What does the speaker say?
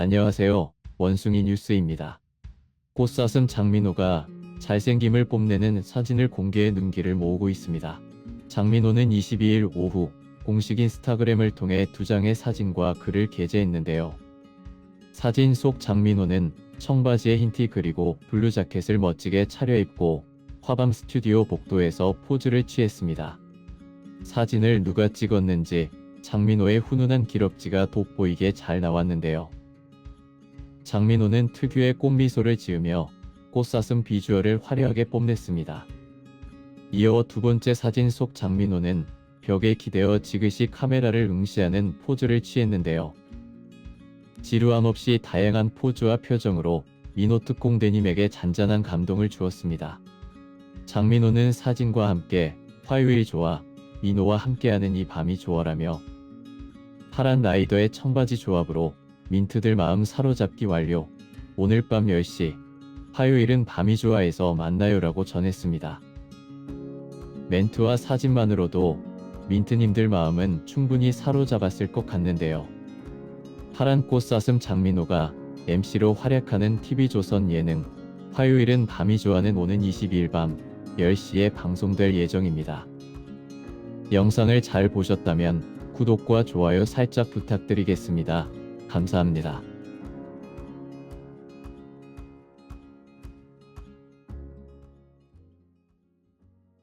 안녕하세요. 원숭이 뉴스입니다. 꽃사슴 장민호가 잘생김을 뽐내는 사진을 공개해 눈길을 모으고 있습니다. 장민호는 22일 오후 공식 인스타그램을 통해 두 장의 사진과 글을 게재했는데요. 사진 속 장민호는 청바지에 흰티 그리고 블루 자켓을 멋지게 차려입고 화밤 스튜디오 복도에서 포즈를 취했습니다. 사진을 누가 찍었는지 장민호의 훈훈한 기럭지가 돋보이게 잘 나왔는데요. 장민호는 특유의 꽃미소를 지으며 꽃사슴 비주얼을 화려하게 뽐냈습니다. 이어 두 번째 사진 속 장민호는 벽에 기대어 지그시 카메라를 응시하는 포즈를 취했는데요. 지루함 없이 다양한 포즈와 표정으로 민호 특공 대님에게 잔잔한 감동을 주었습니다. 장민호는 사진과 함께 화요일 좋아, 민호와 함께하는 이 밤이 좋아라며 파란 라이더의 청바지 조합으로 민트들 마음 사로잡기 완료. 오늘 밤 10시, 화요일은 밤이 좋아해서 만나요라고 전했습니다. 멘트와 사진만으로도 민트님들 마음은 충분히 사로잡았을 것 같는데요. 파란 꽃사슴 장민호가 MC로 활약하는 TV조선 예능 화요일은 밤이 좋아는 오는 22일 밤 10시에 방송될 예정입니다. 영상을 잘 보셨다면 구독과 좋아요 살짝 부탁드리겠습니다. 감사합니다.